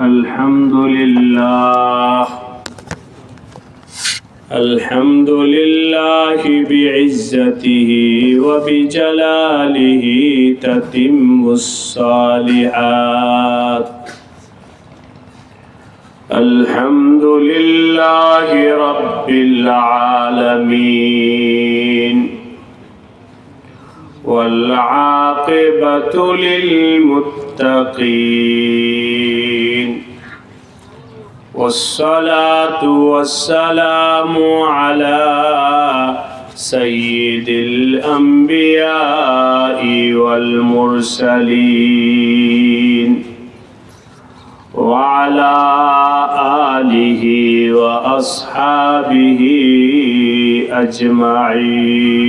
الحمد لله. الحمد لله بعزته وبجلاله تتم الصالحات. الحمد لله رب العالمين. والعاقبة للمتقين. والصلاة والسلام على سيد الأنبياء والمرسلين. وعلى آله وأصحابه أجمعين.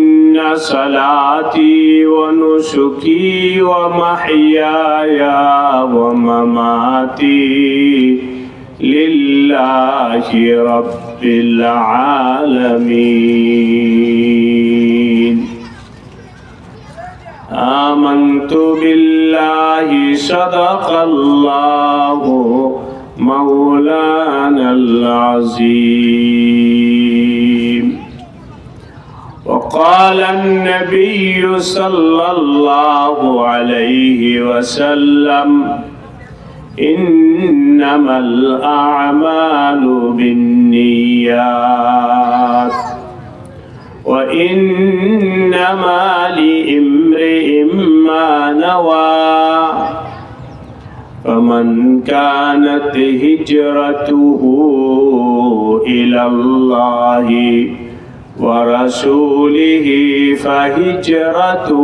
صلاتي ونسكي ومحياي ومماتي لله رب العالمين. آمنت بالله صدق الله مولانا العظيم. وقال النبي صلى الله عليه وسلم إنما الأعمال بالنيات وإنما لإمرئ ما نوى فمن كانت هجرته إلى الله ورسوله فهجرته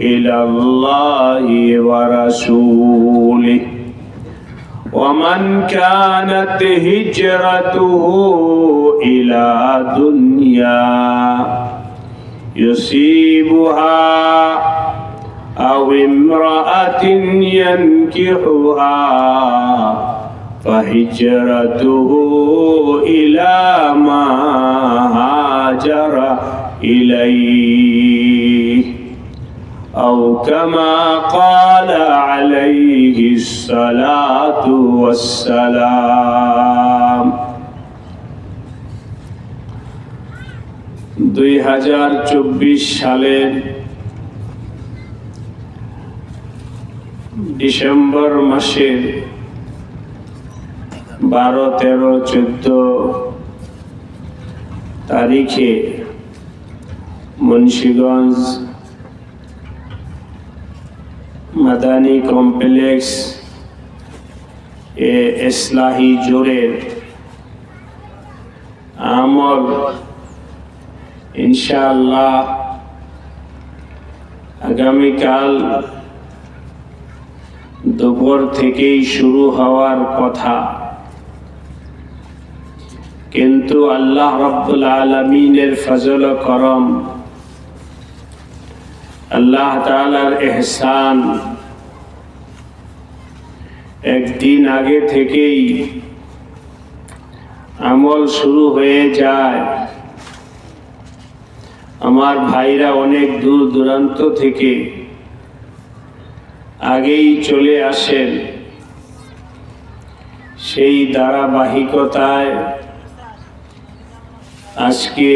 إلى الله ورسوله. ومن كانت هجرته إلى دنيا يصيبها أو امرأة ينكحها فهجرته إلى ما هاجر إليه أو كما قال عليه الصلاة والسلام দুই হাজার চব্বিশ সালের ডিসেম্বর মাসের বারো, তেরো, চোদ্দ তারিখে মুন্সীগঞ্জ মাদানী কমপ্লেক্স এ ইসলাহি জোরের আমল, ইনশাআল্লাহ আগামীকাল দুপুর থেকেই শুরু হওয়ার কথা। কিন্তু আল্লাহ রব্বুল আলমিনের ফজল করম, আল্লাহ তালার এহসান একদিন আগে থেকেই আমল শুরু হয়ে যায়। আমার ভাইরা অনেক দূর দূরান্ত থেকে আগেই চলে আসেন। সেই ধারাবাহিকতায় আজকে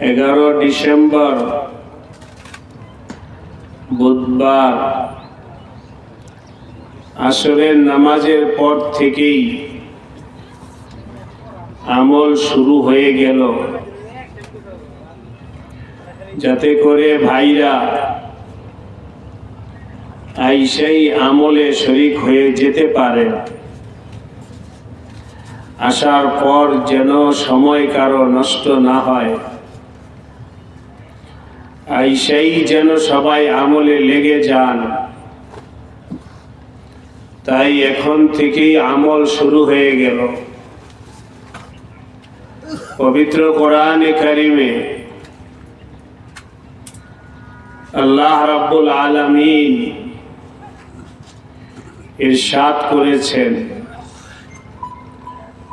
এগারো ডিসেম্বর বুধবার আসরের নামাজের পর থেকেই আমল শুরু হয়ে গেল। যাতে করে ভাইরা আইসাই আমলে শরিক হয়ে যেতে পারে আসার পর যেন সময় কারও নষ্ট না হয়। আইসাই যেন সবাই আমলে লেগে যান। তাই এখন থেকেই আমল শুরু হয়ে গেল। পবিত্র কোরআন কারিমে আল্লাহ রাব্বুল আলামিন ইরশাদ করেছেন।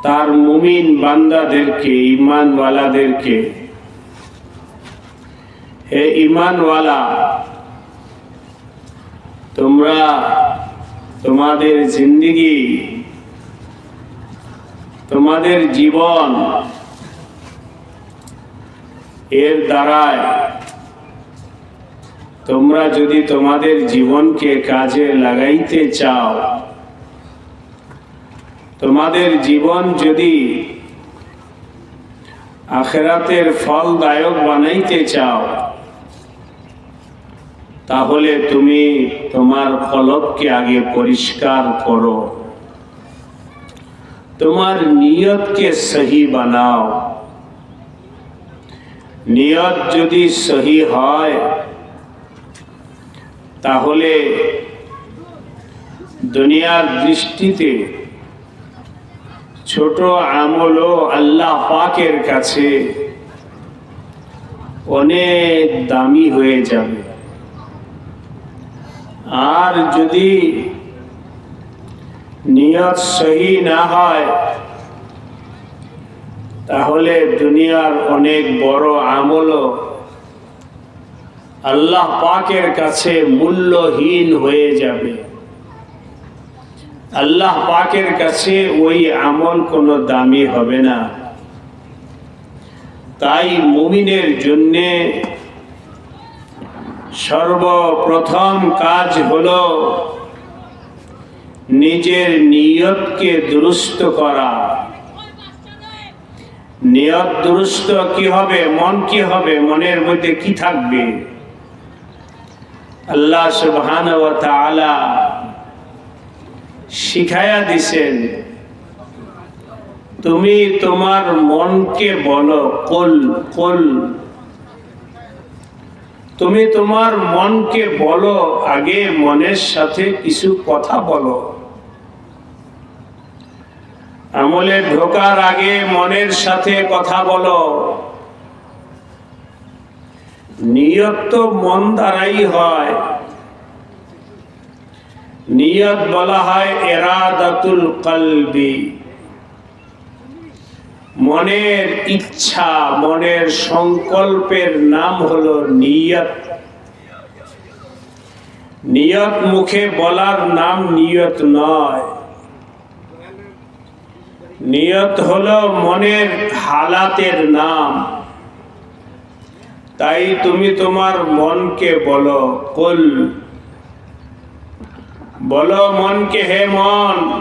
তার মুমিন বান্দাদেরকে ইমানওয়ালাদেরকে হে ইমানওয়ালা তোমরা তোমাদের জিন্দিগি, তোমাদের জীবন এর দ্বারায় তোমরা যদি তোমাদের জীবনকে কাজে লাগাইতে চাও তোমাদের জীবন যদি আখেরাতের ফলদায়ক বানাইতে চাও, তাহলে তুমি তোমার কলবকে আগে পরিষ্কার করো। তোমার নিয়তকে সহি বানাও। নিয়ত যদি সহি হয়, তাহলে দুনিয়ার দৃষ্টিতে ছোট আমলও আল্লাহ পাকের কাছে অনেক দামি হয়ে যাবে। আর যদি নিয়ত সহি না হয়, তাহলে দুনিয়ার অনেক বড় আমলও আল্লাহ পাকের কাছে মূল্যহীন হয়ে যাবে। আল্লাহ পাকের কাছে ওই আমল কোনো দামি হবে না। তাই মুমিনের জন্যে সর্বপ্রথম কাজ হলো নিজের নিয়তকে দুরুস্ত করা। নিয়ত দুরুস্ত কি হবে, মন কি হবে, মনের মধ্যে কি থাকবে? আল্লাহ সুবহান ওয়া তাআলা শিখায়া দিছেন, তুমি তোমার মনকে বলো, কুল কুল। তুমি তোমার মনকে বলো, আগে মনের সাথে কিছু কথা বলো। আমলে ঢোকার আগে মনের সাথে কথা বলো। নিয়ত মন দ্বারাই হয়। নিয়ত বলা হয় এরাদাতুল কলবি। মনের ইচ্ছা, মনের সংকল্পের নাম হলো নিয়ত। নিয়ত মুখে বলার নাম নিয়ত নয়। নিয়ত হলো মনের হালাতের নাম। তাই তুমি তোমার মনকে বলো, কুল বলো, মনকে হে মন।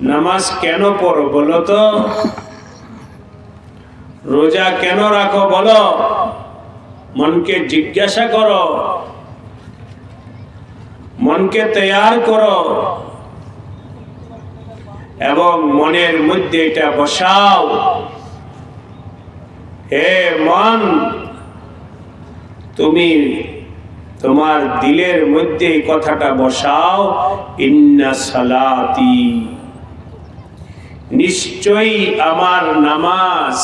নামাজ কেন পড়ো বলো তো? রোজা কেন রাখো বলো? মনকে জিজ্ঞাসা করো। মনকে তৈয়ার করো। এবং মনের মধ্যে এটা বসাও। হে মন, তুমি তোমার দিলের মধ্যে এই কথাটা বসাও, ইন্না সালাতি। নিশ্চয়ই আমার নামাজ।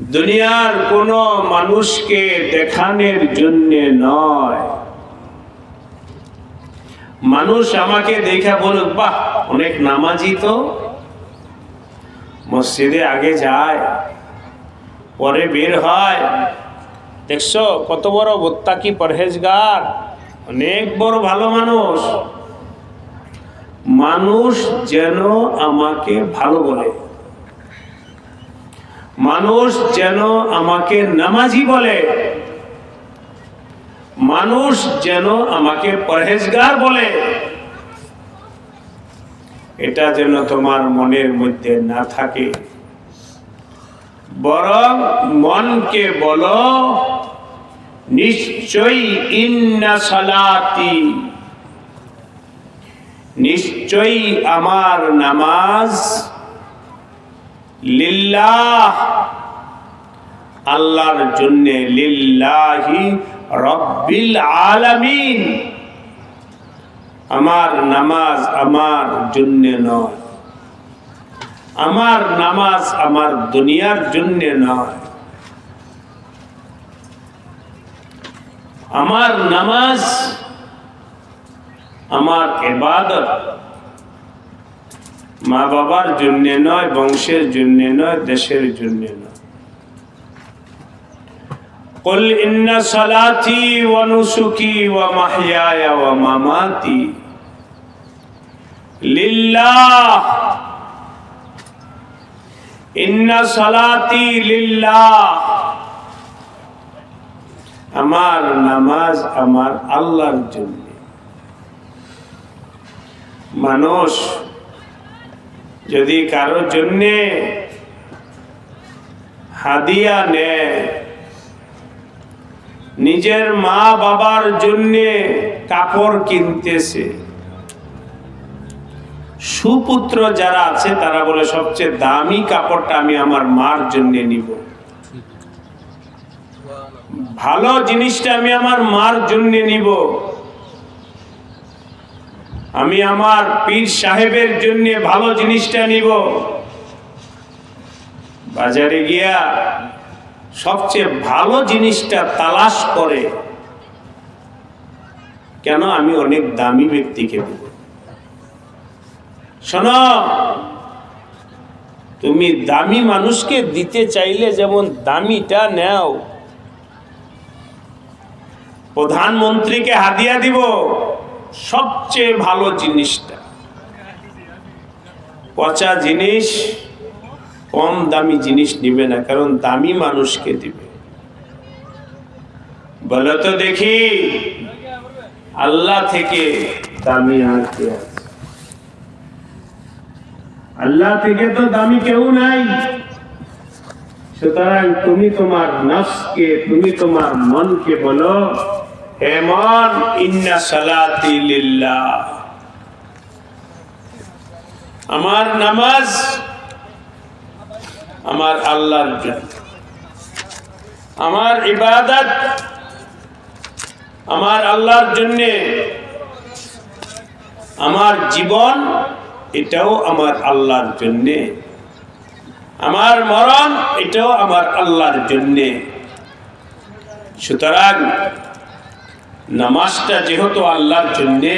দুনিয়ার কোন মানুষকে দেখানোর জন্য নয়। মানুষ আমাকে দেখা বলুক, বাহ, অনেক নামাজি তো। মসজিদে আগে যায়, পরে বের হয় দেখছ, কত বড় কি পরহেজগার। অনেক বড় ভালো মানুষ। মানুষ যেন আমাকে ভালো বলে। মানুষ যেন আমাকে নামাজি বলে। মানুষ যেন আমাকে পরহেজগার বলে। এটা যেন তোমার মনের মধ্যে না থাকে। বরং মনকে বলো নিশ্চয়ই ইন্না সালাতি। নিশ্চয়ই আমার নামাজ লিল্লাহ, আল্লাহর জন্যে লিল্লাহি রব্বিল আলামিন। আমার নামাজ আমার জন্য নয়। আমার নামাজ আমার দুনিয়ার জন্য নয়। আমার নামাজ আমার এবাদত মা বাবার জন্য নয় বংশের জন্য নয় দেশের জন্য নয় قل إن صلاتي ونسكي ومحياي ومماتي لله إن صلاتي لله আমার নামাজ আমার আল্লাহর জন্য। মানুষ যদি কারোর জন্যে হাদিয়া নেয়, নিজের মা বাবার জন্যে কাপড় কিনতেছে, সুপুত্র যারা আছে তারা বলে, সবচেয়ে দামি কাপড়টা আমি আমার মার জন্য নিব। ভালো জিনিসটা আমি আমার মার জন্য নিব। আমি আমার পীর সাহেবের জন্য ভালো জিনিসটা নিব। বাজারে গিয়া সবচেয়ে ভালো জিনিসটা তালাশ করে। কেন আমি অনেক দামি ব্যক্তিকে দেব। শোনো, তুমি দামি মানুষকে দিতে চাইলে যেমন দামিটা নেও প্রধানমন্ত্রীকে হাদিয়া দিব, সবচেয়ে ভালো জিনিসটা। পচা জিনিস, কম দামি জিনিস নিবে না, কারণ দামি মানুষকে দিবে। বলো তো দেখি, আল্লাহ থেকে দামি আর কে আল্লাহ থেকে তো দামি কেউ নাই। সুতরাং তুমি তোমার নফসকে, তুমি তোমার মনকে বলো হে মন, ইন্না সালাতি লিল্লাহ। আমার নামাজ আমার আল্লাহর জন্য। আমার ইবাদত আমার আল্লাহর জন্য। আমার জীবন, এটাও আমার আল্লাহর জন্যে। আমার মরণ, এটাও আমার আল্লাহর জন্যে। সুতরাং নামাজটা যেহেতু আল্লাহর জন্যে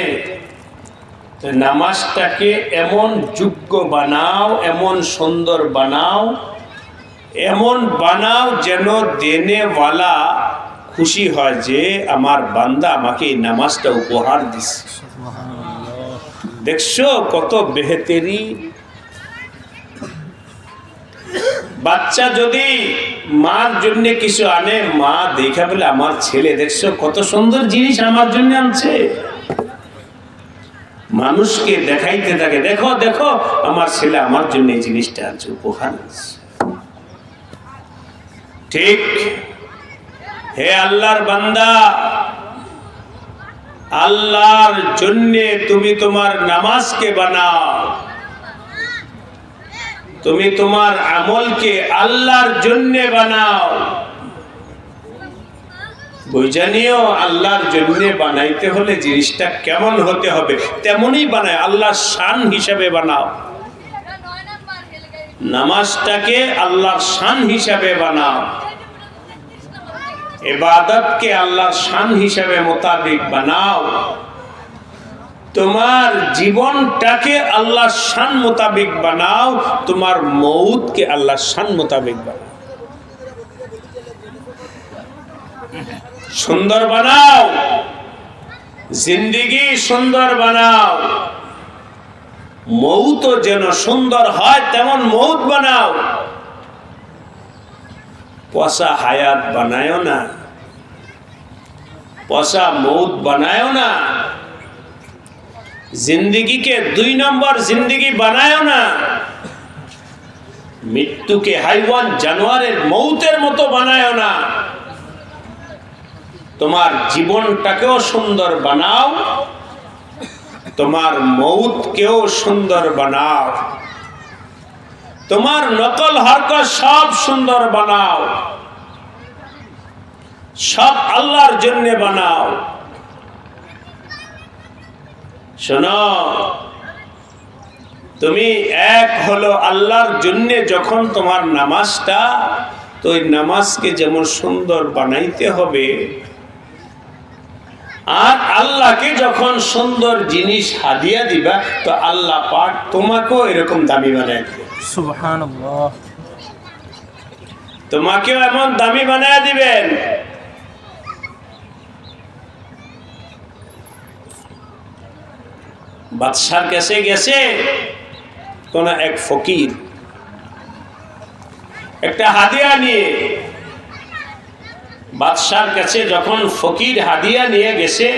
নামাজটাকে এমন যোগ্য বানাও, এমন সুন্দর বানাও, এমন বানাও যেন দেনেওয়ালা খুশি হয় যে আমার বান্দা আমাকে এই নামাজটা উপহার দিছে। দেখছ কত বেহতেরি? বাচ্চা যদি মার জন্য কিছু আনে, মা দেখা বলে, আমার ছেলে দেখছ, কত সুন্দর জিনিস আমার জন্য আনছে। মানুষকে দেখাইতে থাকে, দেখো দেখো, আমার ছেলে আমার জন্য এই জিনিসটা আনছে, উপহার ঠিক। হে আল্লাহর বান্দা, আল্লাহর জন্যে তুমি তোমার নামাজকে বানাও। তুমি তোমার আমলকে আল্লাহর জন্যে বানাও। বুঝানিও আল্লাহর জন্যে বানাইতে হলে জিনিসটা কেমন হতে হবে, তেমনই বানায়, আল্লাহর শান হিসাবে বানাও। নামাজটাকে আল্লাহর শান হিসাবে বানাও। এবাদতকে আল্লাহর শান হিসাবে মোতাবেক বানাও। তোমার জীবনটাকে আল্লাহ শান মোতাবেক বানাও, তোমার মৌতকে আল্লাহ শান মোতাবেক বানাও। সুন্দর বানাও, জিন্দিগি সুন্দর বানাও মৌত যেন সুন্দর হয় তেমন মৌত বানাও। পশা হায়াত বানায় না পশা মৌত বানায় না। জিন্দিগিকে দুই নম্বর জিন্দিগি বানায় না। মৃত্যুকে হাইওয়ান জানোয়ারের মৌতের মতো বানায় না। তোমার জীবনটাকেও সুন্দর বানাও, তোমার মৌতকেও সুন্দর বানাও, তোমার নকল হরকত সব সুন্দর বানাও, সব আল্লাহর জন্য বানাও। শোনো তুমি এক হলো আল্লাহর জন্যে যখন তোমার নামাজটা তো ওই নামাজকে যেমন সুন্দর বানাইতে হবে আর আল্লাহকে যখন সুন্দর জিনিস হাদিয়া দিবা তো আল্লাহ পাক তোমাকেও এরকম দামি বানায় দিবে। সুবহানাল্লাহ। তোমাকেও এমন দামি বানায় দিবেন। বাদশার কাছে গেছে? কোন এক ফকির একটা হাদিয়া নিয়ে বাদশার কাছে যখন ফকির হাদিয়া নিয়ে গেছে,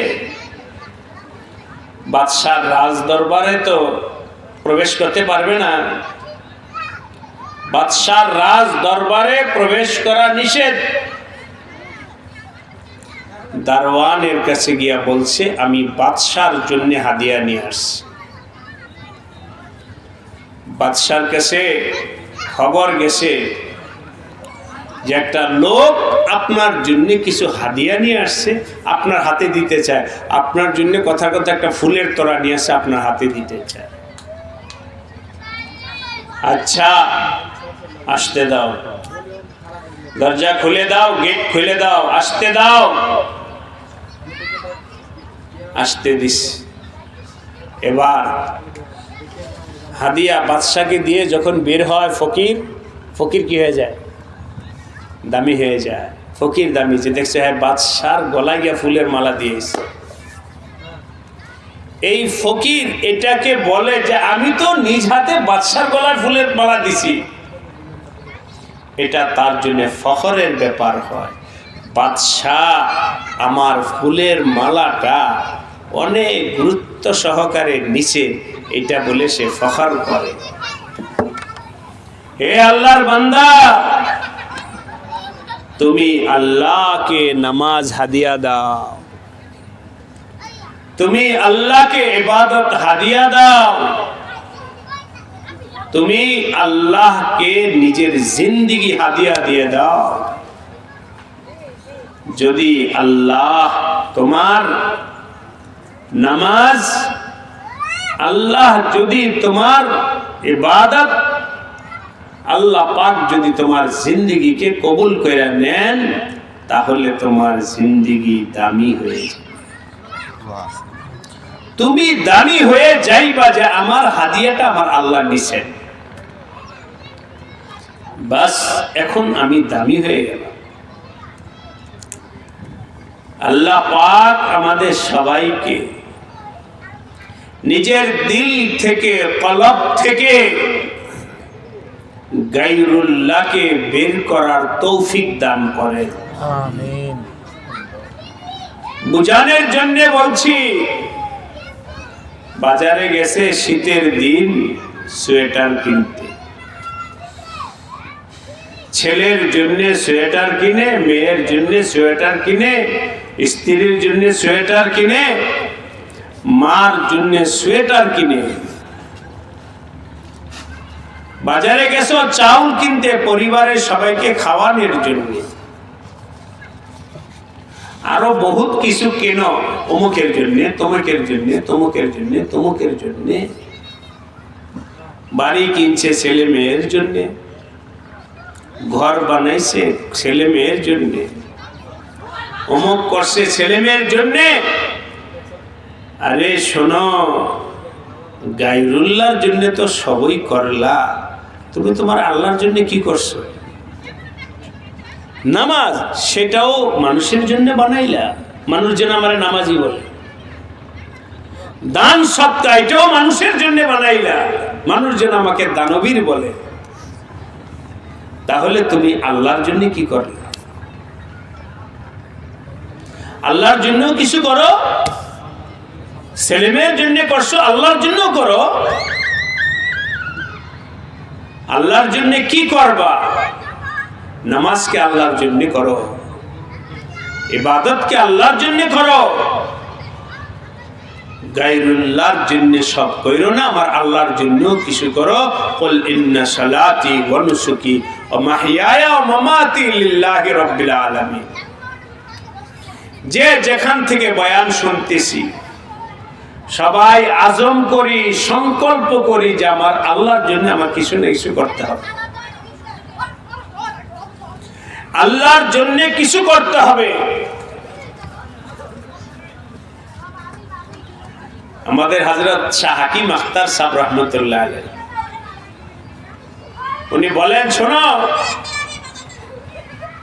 বাদশার রাজ দরবারে তো প্রবেশ করতে পারবে না। বাদশার রাজ দরবারে প্রবেশ করা নিষেধ। দারওয়ানের কাছে গিয়া বলছে, আমি বাদশার জন্য হাদিয়া নিয়ে আসছি। বাদশার কাছে খবর গেছে যে একটা লোক আপনার জন্য কিছু হাদিয়া নিয়ে আসছে, আপনার হাতে দিতে চায়। আপনার জন্য কথা কথা একটা ফুলের তোড়া নিয়ে আসছে, আপনার হাতে দিতে চায়। আচ্ছা আসতে দাও। দরজা খুলে দাও, গেট খুলে দাও, আসতে দাও। আসতে দিস। এবার হাদিয়া বাদশাকে দিয়ে যখন বের হয় ফকির ফকির কি হয়ে যায়? দামি হয়ে যায়। ফকির দামি যে দেখছে হ্যাঁ বাদশার গলায় গিয়া ফুলের মালা দিয়েছে এই ফকির এটাকে বলে যে, আমি তো নিজ হাতে বাদশার গলায় ফুলের মালা দিছি। এটা তার জন্য ফখরের ব্যাপার হয়। বাদশাহ, আমার ফুলের মালাটা অনেক গুরুত্ব সহকারে নিচে এটা বলে সে ফখর করে। হে আল্লাহর বান্দা, তুমি আল্লাহকে নামাজ হাদিয়া দাও। তুমি আল্লাহকে ইবাদত হাদিয়া দাও। তুমি আল্লাহকে নিজের জিন্দিগি হাদিয়া দিয়ে দাও। যদি আল্লাহ তোমার নামাজ, আল্লাহ যদি তোমার ইবাদত, আল্লাহ পাক যদি তোমার জিন্দিগিকে কবুল করে নেন, তাহলে তোমার জিন্দিগি দামি হয়ে তুমি দামি হয়ে যাইবা যে আমার হাদিয়াটা আমার আল্লাহ নিছেন বাস, এখন আমি দামি হয়ে গেলাম। আল্লাহ পাক আমাদের সবাইকে নিজের দিল থেকে কলব থেকে গাইরুল্লাহকে বের করার তৌফিক দান করেন। আমিন। বুঝানোর জন্য বলছি বাজারে গেছে শীতের দিন সোয়েটার কিনতে। ছেলের জন্য সোয়েটার কিনে মেয়ের জন্য সোয়েটার কিনে স্ত্রীর জন্য সোয়েটার কিনে মার জন্য সোয়েটার কিনে। বাজারে গেছো, চাউল কিনতে, পরিবারের সবাইকে খাওয়ানোর জন্য। আরও বহুত কিছু কেন, অমুকের জন্য, তমুকের জন্য তমুকের জন্য তমুকের জন্য। বাড়ি কিনছে ছেলে মেয়ের জন্য। ঘর বানাইছে ছেলে মেয়ের জন্য। অমুক করছে ছেলে মেয়ের জন্য। আরে শোনো গাইরুল্লাহর জন্য তো সবই করলা। তুমি তোমার আল্লাহর জন্য কি করছ? নামাজ, সেটাও মানুষের জন্য বানাইলা। মানুষ যেন আমার নামাজই বলে। দান সপ্তাহ এটাও মানুষের জন্য বানাইলা। মানুষ যেন আমাকে দানবীর বলে। তাহলে তুমি আল্লাহর জন্য কি করলে? আল্লাহর জন্য কিছু করো ছেলেমেয়ের জন্য করছ, আল্লাহর জন্য করো। আল্লাহর জন্য কি করবা? নামাজকে আল্লাহর জন্য করো। ইবাদতকে আল্লাহর জন্য করো। গায়রুল্লাহর জন্য সব কইরো না, আমার আল্লাহর জন্য কিছু করো। কুল ইন্না সালাতি ওয়া নুসুকি ওয়া মাহইয়ায়া ওয়া মামাতি লিল্লাহি রাব্বিল আলামিন। যে যেখান থেকে বয়ান শুনতেছি সবাই আজম করি, সংকল্প করি যে আমার আল্লাহর জন্য আমার কিছু না কিছু করতে হবে। আল্লাহর জন্য কিছু করতে হবে। আমাদের হজরত শাহ হাকিম আখতার সাহ রহমতুল্লাহ উনি বলেন, শোনো,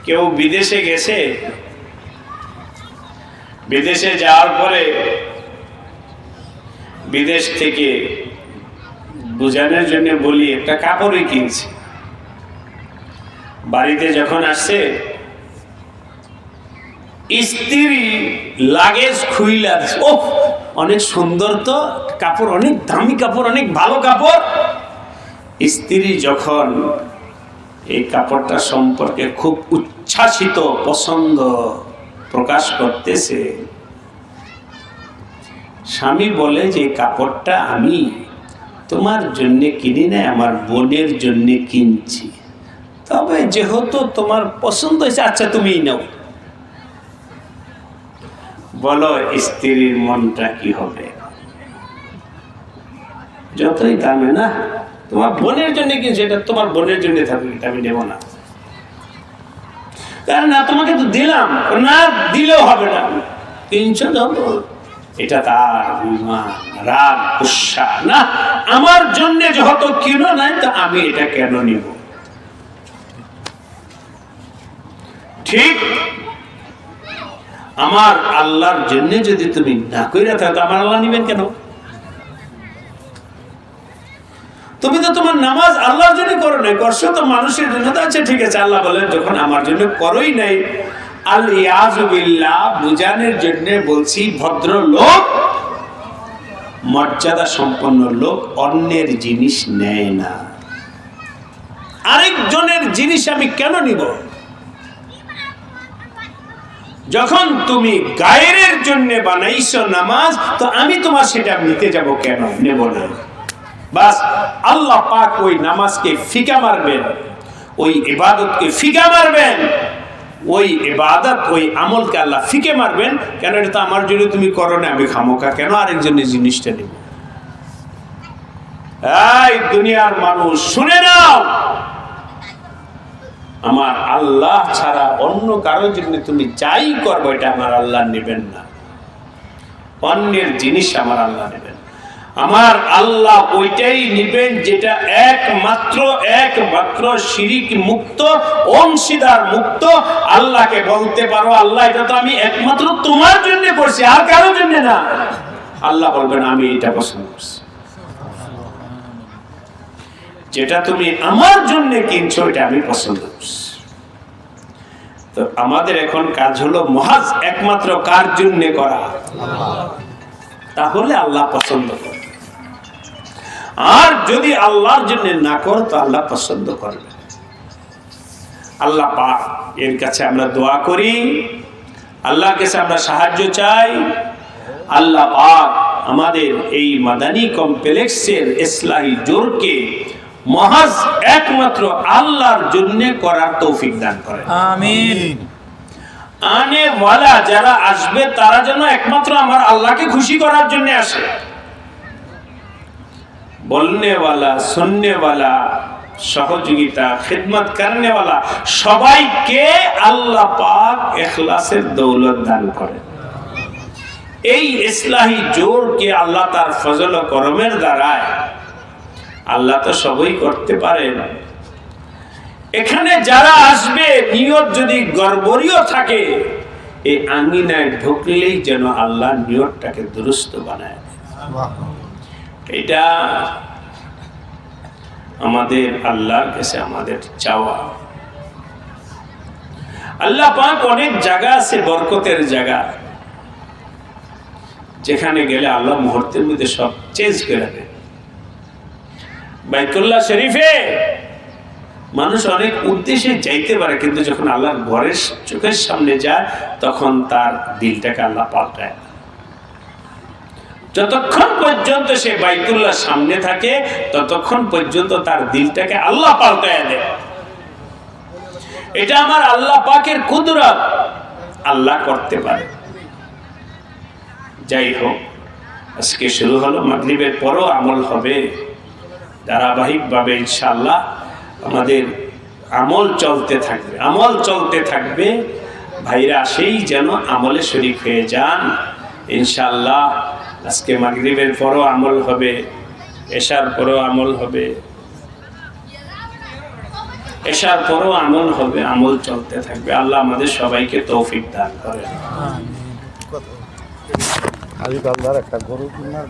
কেউ বিদেশে গেছে, বিদেশে যাওয়ার পরে বিদেশ থেকে বুঝানোর জন্য বলি, একটা কাপড়ই কিনছে। বাড়িতে যখন আসছে স্ত্রী লাগেজ খুইলা ও অনেক সুন্দর তো, কাপড় অনেক দামি কাপড়, অনেক ভালো কাপড়। স্ত্রী যখন এই কাপড়টা সম্পর্কে খুব উচ্ছ্বাসিত পছন্দ প্রকাশ করতেছে স্বামী বলে যে, কাপড়টা আমি তোমার জন্যে কিনি না আমার বোনের জন্যে কিনছি। তবে যেহেতু তোমার পছন্দ হয়েছে আচ্ছা তুমিই নাও। বলো, স্ত্রীর মনটা কি হবে? যতই দামে না, তোমার বোনের জন্য কিনছে, এটা তোমার বোনের জন্য থাকবে এটা আমি নেব না। কারণ না, তোমাকে তো দিলাম, না দিলেও হবে না। কিনছো যত এটা তার রাগ, গুসা। না, আমার জন্য যত কিনো নাই তো আমি এটা কেন নিব? ঠিক আমার আল্লাহর জন্য যদি তুমি না কইরা থাকো, আমার আল্লাহ নিবেন কেন? তুমি তো তোমার নামাজ আল্লাহর জন্য করো নাই, করছ তো মানুষের জন্য। তো আচ্ছা ঠিক আছে, আল্লাহ বলেন, যখন আমার জন্য করোই নাই বুঝানোর জন্য বলছি ভদ্র লোক মর্যাদা সম্পন্ন লোক অন্যের জিনিস নেয় না। আরেকজনের জিনিস আমি কেন নিব? যখন তুমি গায়ের জন্য বানাইছ নামাজ, তো আমি তোমার সেটা নিতে যাব কেন? নেব না। বাস, আল্লাহ পাক ওই নামাজকে ফিকা মারবেন, ওই ইবাদতকে ফিকা মারবেন। ওই ইবাদত, ওই আমলকে আল্লাহ ফিকে মারবেন। কেন এটা তো আমার জন্য তুমি করো না, আমি খামোকা কেন আরেকজনের জিনিসটা নেব? এই দুনিয়ার মানুষ, শুনে নাও! আমার আল্লাহ ছাড়া অন্য কারোর জন্য তুমি যাই করব, এটা আমার আল্লাহ নেবেন না। অন্যের জিনিস আমার আল্লাহ নেবেন আমার আল্লাহ ওইটাই নিবেন যেটা একমাত্র একমাত্র শিরিক মুক্ত, অংশীদার মুক্ত। আল্লাহকে বলতে পারো, আল্লাহ, এটা তো আমি একমাত্র তোমার জন্য করছি, আর কারও জন্য না। আল্লাহ বলবেন আমি এটা পছন্দ করছি। যেটা তুমি আমার জন্য কিনছো এটা আমি পছন্দ করছি। তো আমাদের এখন কাজ হলো মহাজ একমাত্র কার জন্য করা? তাহলে আল্লাহ পছন্দ করে। আর যদি আল্লাহর জন্য না করো, তো আল্লাহ পছন্দ করবে আল্লাহ পাক এর কাছে আমরা দোয়া করি, আল্লাহর কাছে আমরা সাহায্য চাই। আল্লাহ পাক আমাদের এই মাদানী কমপ্লেক্সের ইসলাহী জোরকে মহাজ একমাত্র আল্লাহর জন্য করার তৌফিক দান করে আমিন। আনে ওয়ালা যারা আসবে, তারা যেন একমাত্র আমার আল্লাহকে খুশি করার জন্য আসে। বলনে ওয়ালা শুননে ওয়ালা সহযোগিতা, খিদমত করনে ওয়ালা সবাইকে আল্লাহ পাক এখলাসের দৌলত দান করে। এই ইসলাহী জোরকে আল্লাহ তার ফজল করমের দ্বারায় আল্লাহ তো সবই করতে পারেন। এখানে যারা আসবে, নিয়ত যদি গর্বরীয় থাকে, এই আঙ্গিনায় ঢুকলেই যেন আল্লাহ নিয়তটাকে দুরুস্ত বানায় এটা আমাদের আল্লাহর কাছে আমাদের চাওয়া। আল্লাহ পাক অনেক জায়গা আছে, বরকতের জায়গা। যেখানে গেলে আল্লাহ মুহূর্তের মধ্যে সব চেঞ্জ করে দেয়। বাইতুল্লাহ শরীফে মানুষ অনেক উদ্দেশ্যে যাইতে পারে, কিন্তু যখন আল্লাহর ঘরের চোখের সামনে যায়, তখন তার দিলটাকে আল্লাহ পাল্টায় যতক্ষণ পর্যন্ত সে বাইতুল্লাহ সামনে থাকে, ততক্ষণ পর্যন্ত তার দিলটাকে আল্লাহ পাল্টায় দেয় এটা আমার আল্লাহ পাকের কুদরত। আল্লাহ করতে পারে। যাই হোক, আজকে শুরু হলো, মাগরিবের পরও আমল হবে। ধারাবাহিকভাবে ইনশাল্লাহ আমাদের আমল চলতে থাকবে। আমল চলতে থাকবে। ভাইরা সেই যেন আমলে শরিক হয়ে যান। ইনশাল্লাহ আজকে মাগরিবের পরও আমল হবে এশার পরও আমল হবে এশার পরও আমল হবে আমল চলতে থাকবে। আল্লাহ আমাদের সবাইকে তৌফিক দান করেন। আমিন। আজকাল একটা গরু কিনার